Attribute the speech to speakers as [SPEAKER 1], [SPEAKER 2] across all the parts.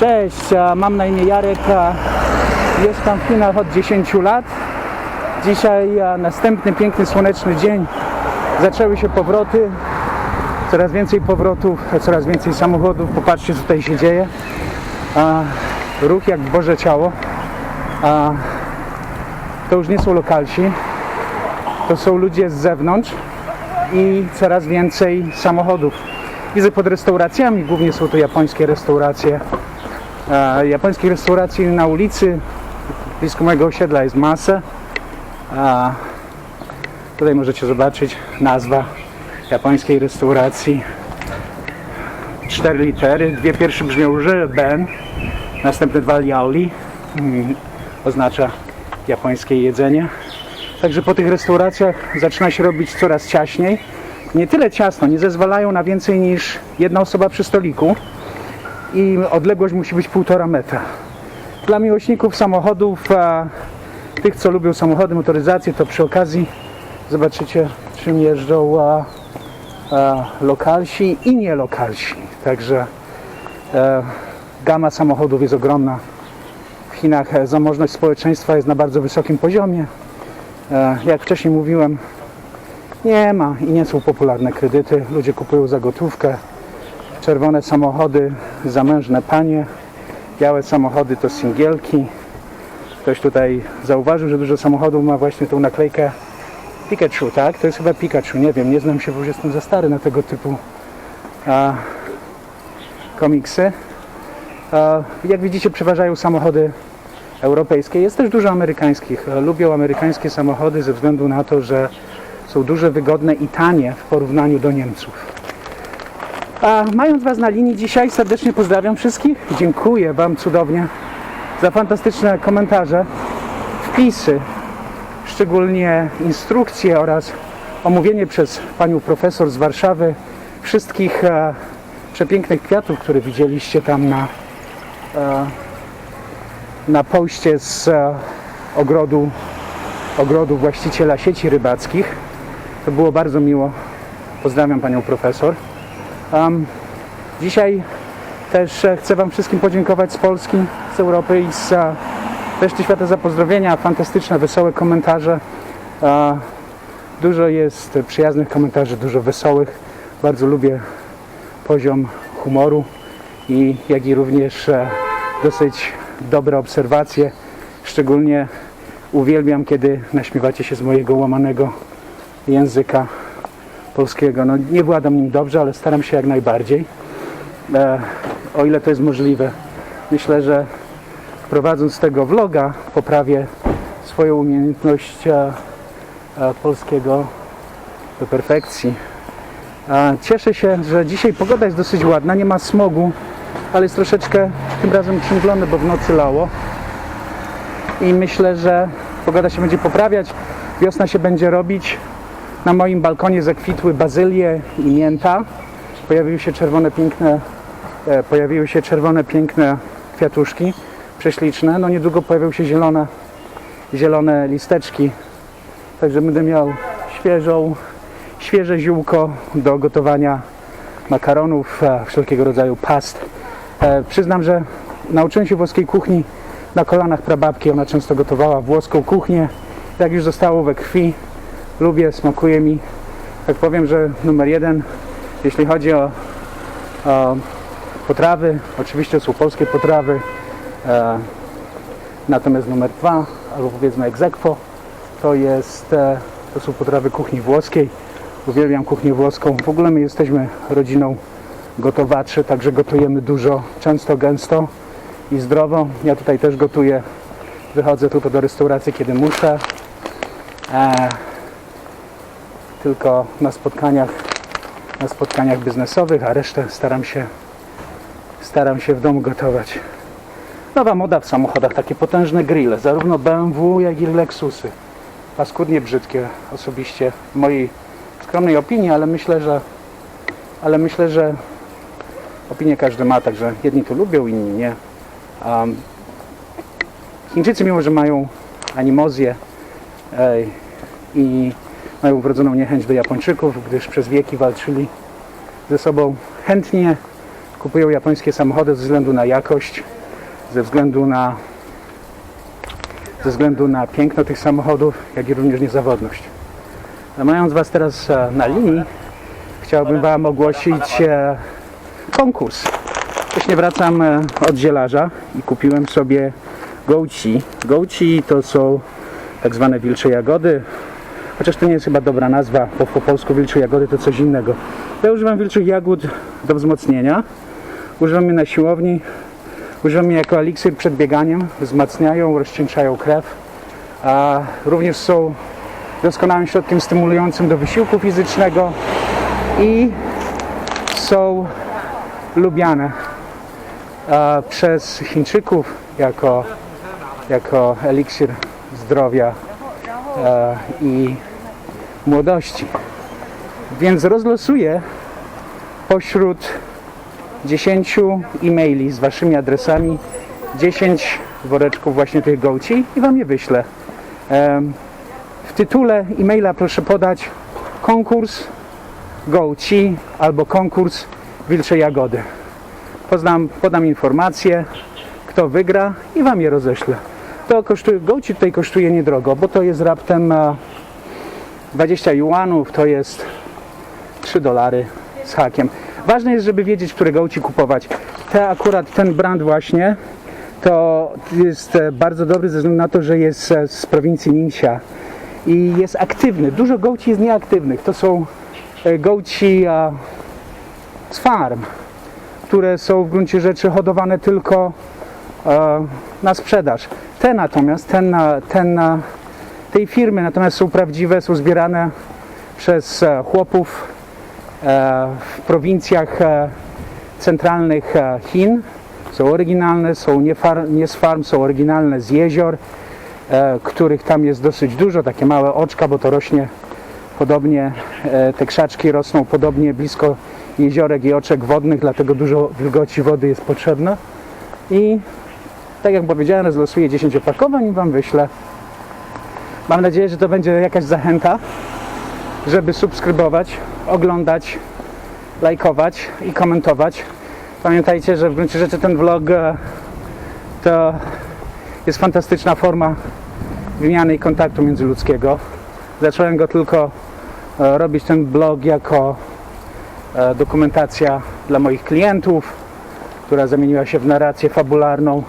[SPEAKER 1] Cześć, mam na imię Jarek, mieszkam w Chinach od 10 lat. Dzisiaj następny piękny słoneczny dzień. Zaczęły się powroty, coraz więcej powrotów, coraz więcej samochodów. Popatrzcie, co tutaj się dzieje. Ruch jak Boże ciało. To już nie są lokalsi, to są ludzie z zewnątrz i coraz więcej samochodów. Widzę pod restauracjami, głównie są to japońskie restauracje. E, japońskich restauracji na ulicy blisko mojego osiedla jest masę. A tutaj możecie zobaczyć nazwa japońskiej restauracji. Cztery litery, dwie pierwsze brzmią Ben, następne dwa Liaoli, mm, oznacza japońskie jedzenie. Także po tych restauracjach zaczyna się robić coraz ciaśniej. Nie tyle ciasno, nie zezwalają na więcej niż jedna osoba przy stoliku i odległość musi być półtora metra. Dla miłośników samochodów, tych co lubią samochody, motoryzację, to przy okazji zobaczycie czym jeżdżą a, a, lokalsi i nielokalsi. Także e, gama samochodów jest ogromna. W Chinach e, zamożność społeczeństwa jest na bardzo wysokim poziomie. E, jak wcześniej mówiłem, nie ma i nie są popularne kredyty. Ludzie kupują za gotówkę. Czerwone samochody, zamężne panie. Białe samochody to singielki. Ktoś tutaj zauważył, że dużo samochodów ma właśnie tą naklejkę Pikachu, tak? To jest chyba Pikachu, nie wiem, nie znam się, bo już jestem za stary na tego typu a, komiksy. A, jak widzicie, przeważają samochody europejskie. Jest też dużo amerykańskich. Lubią amerykańskie samochody ze względu na to, że są duże, wygodne i tanie w porównaniu do Niemców. A mając Was na linii dzisiaj, serdecznie pozdrawiam wszystkich. Dziękuję Wam cudownie za fantastyczne komentarze, wpisy, szczególnie instrukcje oraz omówienie przez Panią Profesor z Warszawy wszystkich e, przepięknych kwiatów, które widzieliście tam na, e, na poście z e, ogrodu, ogrodu właściciela sieci rybackich. To było bardzo miło. Pozdrawiam Panią Profesor. Um, dzisiaj też e, chcę Wam wszystkim podziękować z Polski, z Europy i z reszty świata za pozdrowienia, fantastyczne, wesołe komentarze. E, Dużo jest przyjaznych komentarzy, dużo wesołych. Bardzo lubię poziom humoru i jak i również e, dosyć dobre obserwacje. Szczególnie uwielbiam, kiedy naśmiewacie się z mojego łamanego języka polskiego. No, nie władam nim dobrze, ale staram się jak najbardziej, e, o ile to jest możliwe. Myślę, że prowadząc tego vloga poprawię swoją umiejętność e, e, polskiego do perfekcji. E, Cieszę się, że dzisiaj pogoda jest dosyć ładna, nie ma smogu, ale jest troszeczkę tym razem przymglone, bo w nocy lało. I myślę, że pogoda się będzie poprawiać, wiosna się będzie robić. Na moim balkonie zakwitły bazylie i mięta. Pojawiły się czerwone piękne, e, pojawiły się czerwone piękne kwiatuszki, prześliczne. No niedługo pojawią się zielone, zielone listeczki. Także będę miał świeżą, świeże ziółko do gotowania makaronów, e, wszelkiego rodzaju past. E, przyznam, że nauczyłem się włoskiej kuchni na kolanach prababki. Ona często gotowała włoską kuchnię. Jak już zostało we krwi, lubię, smakuje mi. Tak powiem, że numer jeden, jeśli chodzi o, o potrawy, oczywiście są polskie potrawy, e, natomiast numer dwa, albo powiedzmy aequo, to jest, e, to są potrawy kuchni włoskiej. Uwielbiam kuchnię włoską. W ogóle my jesteśmy rodziną gotowaczy, także gotujemy dużo, często, gęsto i zdrowo. Ja tutaj też gotuję. Wychodzę tylko do restauracji, kiedy muszę. E, tylko na spotkaniach, na spotkaniach biznesowych, a resztę staram się, staram się w domu gotować. Nowa moda w samochodach, takie potężne grille, zarówno BMW, jak i Lexusy. Paskudnie brzydkie osobiście, w mojej skromnej opinii, ale myślę, że ale myślę, że opinię każdy ma, także jedni to lubią, inni nie. Um, Chińczycy, mimo że mają animozję ej, i mają wrodzoną niechęć do Japończyków, gdyż przez wieki walczyli ze sobą chętnie kupują japońskie samochody ze względu na jakość, ze względu na ze względu na piękno tych samochodów, jak i również niezawodność. Mając Was teraz e, na linii, chciałbym Wam ogłosić e, konkurs. Właśnie wracam e, od zielarza i kupiłem sobie gołci. Gołci to są tak zwane wilcze jagody, chociaż to nie jest chyba dobra nazwa, bo po polsku wilcze jagody to coś innego. Ja używam wilczych jagód do wzmocnienia. Używam je na siłowni, używam je jako eliksir przed bieganiem, wzmacniają, rozcieńczają krew, a również są doskonałym środkiem stymulującym do wysiłku fizycznego i są lubiane a, przez Chińczyków jako, jako eliksir zdrowia i młodości. Więc rozlosuję pośród 10 e-maili z waszymi adresami 10 woreczków właśnie tych gołci i wam je wyślę. W tytule e-maila proszę podać konkurs gołci albo konkurs wilcze jagody. Poznam, podam informacje, kto wygra i wam je roześlę. To kosztuje, gołci tutaj kosztuje niedrogo, bo to jest raptem e, 20 juanów, to jest 3 dolary z hakiem. Ważne jest, żeby wiedzieć, które gołci kupować. Te akurat, ten brand właśnie, to jest e, bardzo dobry ze względu na to, że jest e, z prowincji Ningxia i jest aktywny. Dużo gołci jest nieaktywnych. To są e, gołci e, z farm, które są w gruncie rzeczy hodowane tylko e, na sprzedaż. Te natomiast, ten, na- ten, na- tej firmy natomiast są prawdziwe, są zbierane przez e, chłopów e, w prowincjach e, centralnych Chin. Są oryginalne, są nie, far, nie z farm, są oryginalne z jezior, których tam jest dosyć dużo, takie małe oczka, bo to rośnie podobnie, te krzaczki rosną podobnie blisko jeziorek i oczek wodnych, dlatego dużo wilgoci wody jest potrzebna. I tak jak powiedziałem, rozlosuję 10 opakowań i Wam wyślę. Mam nadzieję, że to będzie jakaś zachęta, żeby subskrybować, oglądać, lajkować i komentować. Pamiętajcie, że w gruncie rzeczy ten vlog e, to jest fantastyczna forma wymiany i kontaktu międzyludzkiego. Zacząłem go tylko e, robić ten blog jako e, dokumentacja dla moich klientów, która zamieniła się w narrację fabularną.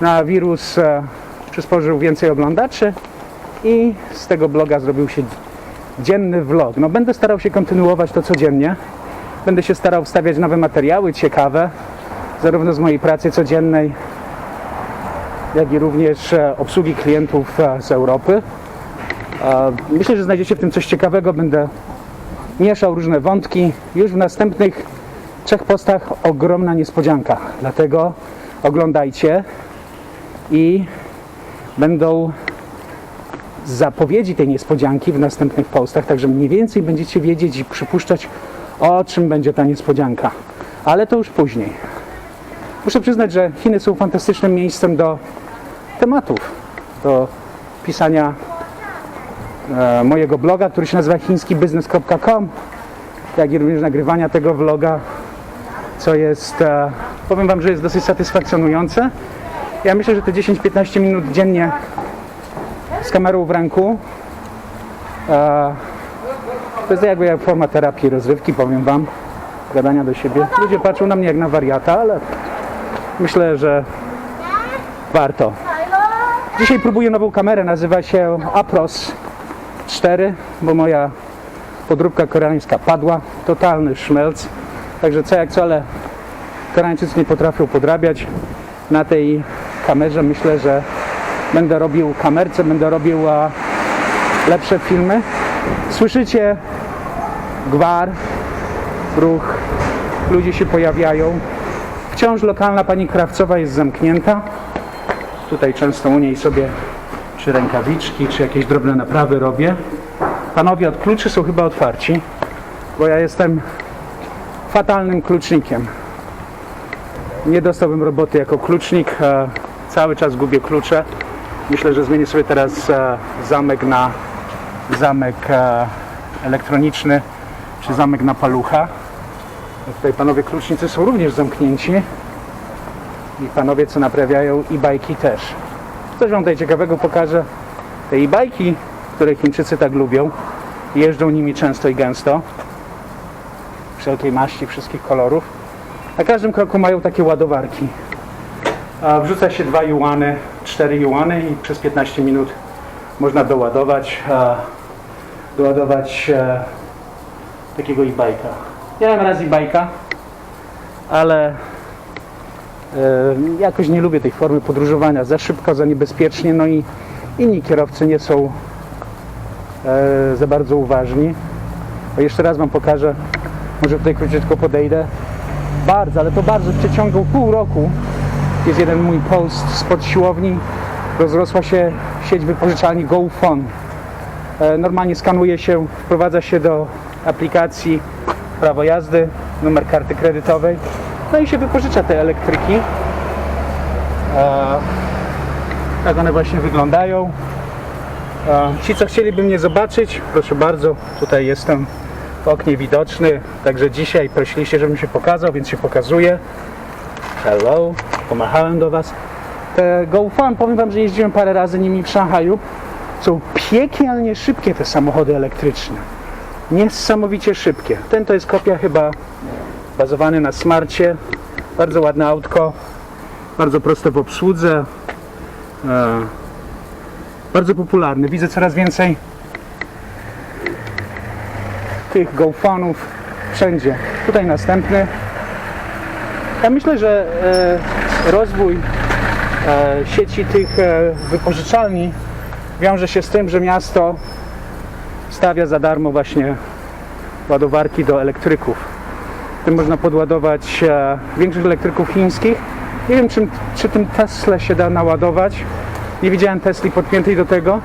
[SPEAKER 1] No a wirus e, przysporzył więcej oglądaczy i z tego bloga zrobił się dzienny vlog. No będę starał się kontynuować to codziennie. Będę się starał wstawiać nowe materiały ciekawe, zarówno z mojej pracy codziennej, jak i również e, obsługi klientów e, z Europy. Myślę, że znajdziecie w tym coś ciekawego. Będę mieszał różne wątki. Już w następnych trzech postach ogromna niespodzianka. Dlatego oglądajcie i będą zapowiedzi tej niespodzianki w następnych postach, także mniej więcej będziecie wiedzieć i przypuszczać, o czym będzie ta niespodzianka. Ale to już później. Muszę przyznać, że Chiny są fantastycznym miejscem do tematów, do pisania e, mojego bloga, który się nazywa chińskibiznes.com, jak i również nagrywania tego vloga, co jest, e, powiem Wam, że jest dosyć satysfakcjonujące. Ja myślę, że te 10-15 minut dziennie z kamerą w ręku e, to jest jakby jak forma terapii, rozrywki, powiem Wam, gadania do siebie. Ludzie patrzą na mnie jak na wariata, ale myślę, że warto. Dzisiaj próbuję nową kamerę, nazywa się Apros 4, bo moja podróbka koreańska padła, totalny szmelc. Także co jak co, ale Koreańczycy nie potrafią podrabiać. Na tej kamerze myślę, że będę robił kamerce, będę robił lepsze filmy. Słyszycie gwar, ruch, ludzie się pojawiają. Wciąż lokalna pani krawcowa jest zamknięta. Tutaj często u niej sobie czy rękawiczki, czy jakieś drobne naprawy robię. Panowie od kluczy są chyba otwarci, bo ja jestem fatalnym klucznikiem. Nie dostałbym roboty jako klucznik. Cały czas gubię klucze. Myślę, że zmienię sobie teraz e, zamek na zamek e, elektroniczny, czy zamek na palucha. Tutaj panowie klucznicy są również zamknięci. I panowie, co naprawiają e-bajki też. Coś wam tutaj ciekawego pokażę. Te e-bajki, które Chińczycy tak lubią, jeżdżą nimi często i gęsto. Wszelkiej maści, wszystkich kolorów. Na każdym kroku mają takie ładowarki. Wrzuca się dwa juany, cztery juany i przez 15 minut można doładować, doładować e, takiego e-bajka. Ja mam raz e-bajka, ale e, jakoś nie lubię tej formy podróżowania. Za szybko, za niebezpiecznie, no i inni kierowcy nie są e, za bardzo uważni. O, jeszcze raz Wam pokażę, może tutaj króciutko podejdę. Bardzo, ale to bardzo w przeciągu pół roku jest jeden mój post spod siłowni. Rozrosła się sieć wypożyczalni GoFon. E, Normalnie skanuje się, wprowadza się do aplikacji prawo jazdy, numer karty kredytowej, no i się wypożycza te elektryki. E, Tak one właśnie wyglądają. E, Ci, co chcieliby mnie zobaczyć, proszę bardzo, tutaj jestem w oknie widoczny, także dzisiaj prosiliście, żebym się pokazał, więc się pokazuję. Hello, pomachałem do Was. Te GoFun, powiem Wam, że jeździłem parę razy nimi w Szanghaju. Są piekielnie szybkie te samochody elektryczne. Niesamowicie szybkie. Ten to jest kopia chyba bazowany na smarcie. Bardzo ładne autko. Bardzo proste w obsłudze. E, bardzo popularny. Widzę coraz więcej tych GoFunów wszędzie. Tutaj następny. Ja myślę, że e, rozwój e, sieci tych e, wypożyczalni wiąże się z tym, że miasto stawia za darmo właśnie ładowarki do elektryków. Tym można podładować e, większych elektryków chińskich. Nie wiem, czym, czy tym Tesla się da naładować. Nie widziałem Tesli podpiętej do tego,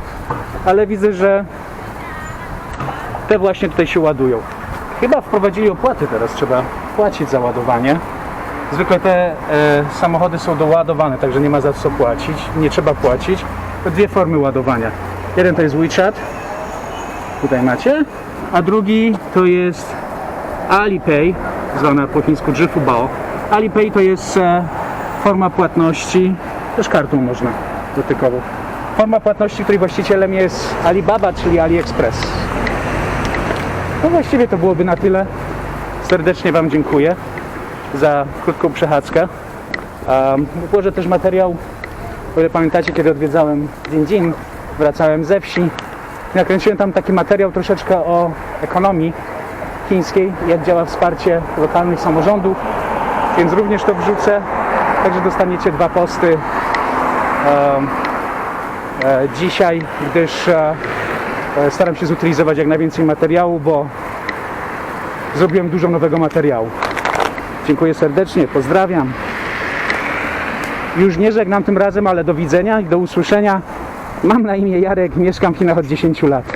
[SPEAKER 1] ale widzę, że te właśnie tutaj się ładują. Chyba wprowadzili opłaty teraz, trzeba płacić za ładowanie. Zwykle te e, samochody są doładowane, także nie ma za co płacić, nie trzeba płacić. Dwie formy ładowania. Jeden to jest WeChat, tutaj macie, a drugi to jest Alipay, zwana po chińsku Zhifubao. Alipay to jest e, forma płatności, też kartą można dotykową. Forma płatności, której właścicielem jest Alibaba, czyli AliExpress. No właściwie to byłoby na tyle. Serdecznie Wam dziękuję za krótką przechadzkę. Włożę też materiał, ile pamiętacie, kiedy odwiedzałem Dzień wracałem ze wsi. Nakręciłem tam taki materiał troszeczkę o ekonomii chińskiej, jak działa wsparcie lokalnych samorządów, więc również to wrzucę. Także dostaniecie dwa posty e, dzisiaj, gdyż e, e, staram się zutylizować jak najwięcej materiału, bo zrobiłem dużo nowego materiału. Dziękuję serdecznie, pozdrawiam. Już nie żegnam tym razem, ale do widzenia i do usłyszenia. Mam na imię Jarek, mieszkam w Chinach od 10 lat.